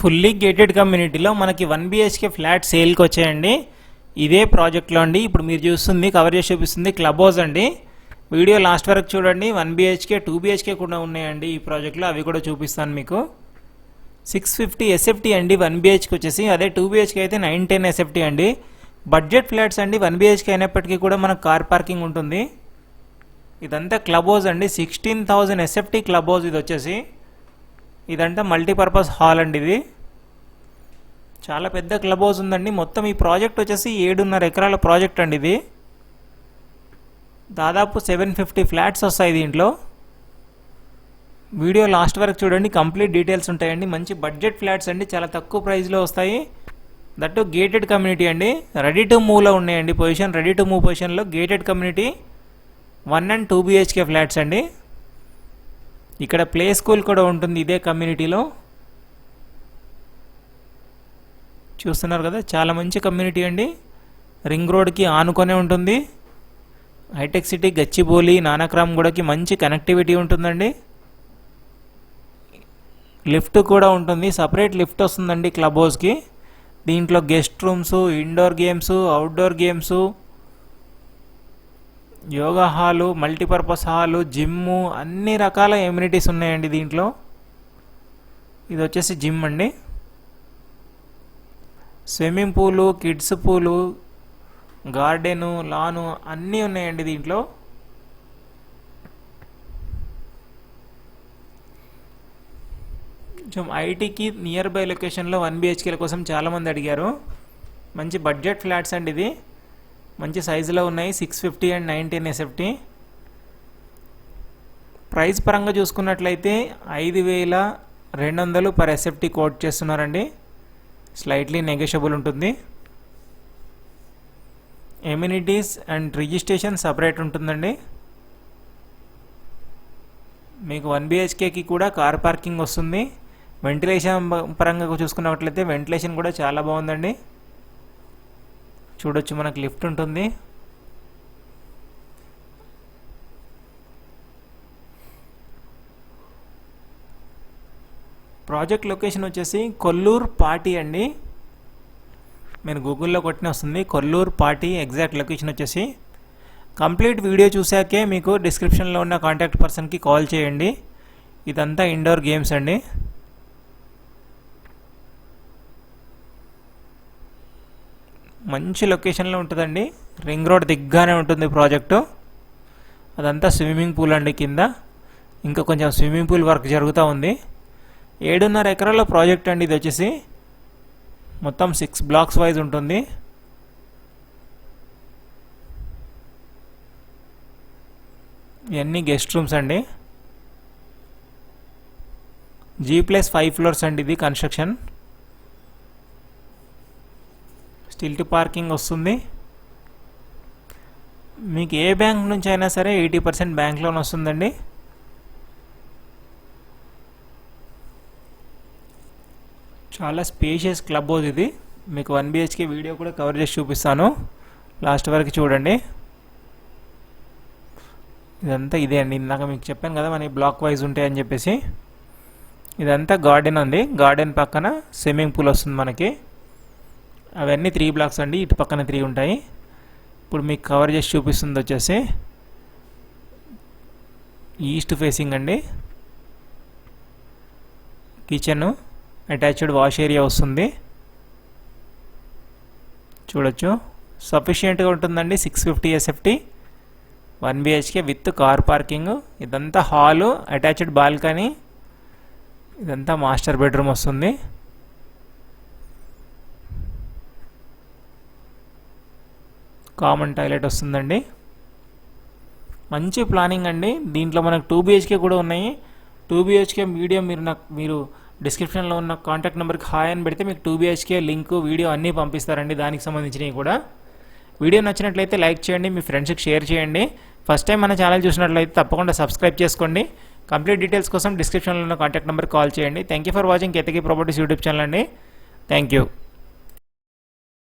Fully gated కమ్యూనిటీలో మనకి one BHK flat సేల్కి వచ్చాయండి. ఇదే ప్రాజెక్ట్లో అండి. ఇప్పుడు మీరు చూస్తుంది కవర్ చేసి చూపిస్తుంది క్లబ్ హౌస్ అండి. వీడియో లాస్ట్ వరకు చూడండి. వన్ బిహెచ్కే టూ బిహెచ్కే కూడా ఉన్నాయండి ఈ ప్రాజెక్ట్లో అవి కూడా చూపిస్తాను మీకు. సిక్స్ ఫిఫ్టీ ఎస్ఎఫ్టీ అండి వన్ బిహెచ్కి వచ్చేసి. అదే టూ బిహెచ్కే అయితే నైన్ టెన్ ఎస్ఎఫ్టీ అండి. బడ్జెట్ ఫ్లాట్స్ అండి. వన్ బిహెచ్కే అయినప్పటికీ కూడా మనకు కార్ పార్కింగ్ ఉంటుంది. ఇదంతా క్లబ్ హౌస్ అండి sixteen thousand SFT club house ఇది వచ్చేసి. ఇదంతా మల్టీపర్పస్ హాల్ అండి ఇది. చాలా పెద్ద క్లబ్ హౌస్ ఉందండి. మొత్తం ఈ ప్రాజెక్ట్ వచ్చేసి ఏడున్నర ఎకరాల ప్రాజెక్ట్ అండి ఇది. దాదాపు సెవెన్ ఫిఫ్టీ ఫ్లాట్స్ వస్తాయి దీంట్లో. వీడియో లాస్ట్ వరకు చూడండి. కంప్లీట్ డీటెయిల్స్ ఉంటాయండి. మంచి బడ్జెట్ ఫ్లాట్స్ అండి. చాలా తక్కువ ప్రైస్లో వస్తాయి. దట్టు గేటెడ్ కమ్యూనిటీ అండి. రెడీ టు మూవ్లో ఉన్నాయండి పొజిషన్. రెడీ టు మూవ్ పొజిషన్లో gated community. One and two BHK flats అండి. ఇక్కడ ప్లే స్కూల్ కూడా ఉంటుంది ఇదే కమ్యూనిటీలో చూస్తున్నారు కదా చాలా మంచి కమ్యూనిటీ అండి. రింగ్ రోడ్కి ఆనుకొనే ఉంటుంది. హైటెక్ సిటీ గచ్చిబౌలి నానక్రామ్ గూడకి మంచి కనెక్టివిటీ ఉంటుందండి. లిఫ్ట్ కూడా ఉంటుంది. సపరేట్ లిఫ్ట్ వస్తుందండి క్లబ్ హౌస్కి దీంట్లో guest rooms indoor games outdoor games yoga hall multipurpose hall gym అన్ని రకాల ఎమ్యూనిటీస్ ఉన్నాయండి దీంట్లో. ఇది వచ్చేసి జిమ్ అండి. స్విమ్మింగ్ పూలు కిడ్స్ పూలు గార్డెను లాను అన్నీ ఉన్నాయండి దీంట్లో. కొంచెం ఐటీకి నియర్ బై లొకేషన్లో వన్ బిహెచ్కేల కోసం చాలామంది అడిగారు. మంచి బడ్జెట్ ఫ్లాట్స్ అండి ఇది. మంచి సైజులో ఉన్నాయి six fifty and nineteen SFT price పరంగా చూసుకున్నట్లయితే ఐదు వేల రెండు వందలు పర్ ఎస్ఎఫ్టీ కోట్ చేస్తున్నారండి. స్లైట్లీ నెగోషియబుల్ ఉంటుంది. ఎమ్యూనిటీస్ అండ్ రిజిస్ట్రేషన్ సపరేట్ ఉంటుందండి. మీకు వన్ బిహెచ్కేకి కూడా కార్ పార్కింగ్ వస్తుంది. వెంటిలేషన్ పరంగా చూసుకున్నట్లయితే వెంటిలేషన్ కూడా చాలా బాగుందండి. చూడొచ్చు మనకు లిఫ్ట్ ఉంటుంది. ప్రాజెక్ట్ లొకేషన్ వచ్చేసి కొల్లూరు పాటి అండి. మీరు గూగుల్లో కొట్టిన వస్తుంది కొల్లూరు పాటి ఎగ్జాక్ట్ లొకేషన్ వచ్చేసి. కంప్లీట్ వీడియో చూసాకే మీకు డిస్క్రిప్షన్లో ఉన్న కాంటాక్ట్ పర్సన్కి కాల్ చేయండి. ఇదంతా ఇండోర్ గేమ్స్ అండి. మంచి లొకేషన్లో ఉంటుందండి. రింగ్ రోడ్ దిగ్గానే ఉంటుంది ప్రాజెక్టు. అదంతా స్విమ్మింగ్ పూల్ అండి కింద. ఇంకా కొంచెం స్విమ్మింగ్ పూల్ వర్క్ జరుగుతూ ఉంది. ఏడున్నర ఎకరాల ప్రాజెక్ట్ అండి ఇది వచ్చేసి. మొత్తం సిక్స్ బ్లాక్స్ వైజ్ ఉంటుంది. ఇవన్నీ గెస్ట్ రూమ్స్ అండి. జీ ప్లస్ ఫైవ్ ఫ్లోర్స్ అండి ఇది కన్స్ట్రక్షన్. స్టిల్ట్ పార్కింగ్ వస్తుంది. మీకు ఏ బ్యాంక్ నుంచి అయినా సరే ఎయిటీ పర్సెంట్ బ్యాంక్ లోన్ వస్తుందండి. చాలా స్పేషియస్ క్లబ్ హౌస్ ఇది. మీకు వన్ బిహెచ్కే వీడియో కూడా కవర్ చేసి చూపిస్తాను. లాస్ట్ వరకు చూడండి. ఇదంతా ఇదే అండి. ఇందాక మీకు చెప్పాను కదా మనకి బ్లాక్ వైజ్ ఉంటాయని చెప్పేసి. ఇదంతా గార్డెన్ ఉంది గార్డెన్ పక్కన స్విమ్మింగ్ పూల్ వస్తుంది మనకి. అవన్నీ త్రీ బ్లాక్స్ అండి. ఇటు పక్కన త్రీ ఉంటాయి. ఇప్పుడు మీకు కవర్ చేసి చూపిస్తుంది వచ్చేసి. ఈస్ట్ ఫేసింగ్ అండి. కిచెన్ అటాచ్డ్ వాష్ ఏరియా వస్తుంది. చూడొచ్చు. సఫిషియెంట్గా ఉంటుందండి. Six fifty SFT one BHK with car parking ఇదంతా హాలు అటాచ్డ్ బాల్కనీ ఇదంతా మాస్టర్ బెడ్రూమ్ వస్తుంది. కామన్ టాయిలెట్ వస్తుందండి. మంచి ప్లానింగ్ అండి. దీంట్లో మనకు టూ బిహెచ్కే కూడా ఉన్నాయి. టూ బిహెచ్కే వీడియో మీరు నాకు మీరు డిస్క్రిప్షన్లో ఉన్న కాంటాక్ట్ నెంబర్కి హాయ్ అని పెడితే మీకు టూ బిహెచ్కే లింక్ వీడియో అన్నీ పంపిస్తారండి. దానికి సంబంధించినవి కూడా. వీడియో నచ్చినట్లయితే లైక్ చేయండి మీ ఫ్రెండ్స్కి షేర్ చేయండి. ఫస్ట్ టైం మన ఛానల్ చూసినట్లయితే తప్పకుండా సబ్స్క్రైబ్ చేసుకోండి. కంప్లీట్ డీటెయిల్స్ కోసం డిస్క్రిప్షన్లో ఉన్న కాంటాక్ట్ నెంబర్కి కాల్ చేయండి. Thank you for watching Ketaki properties YouTube channel అండి. Thank you.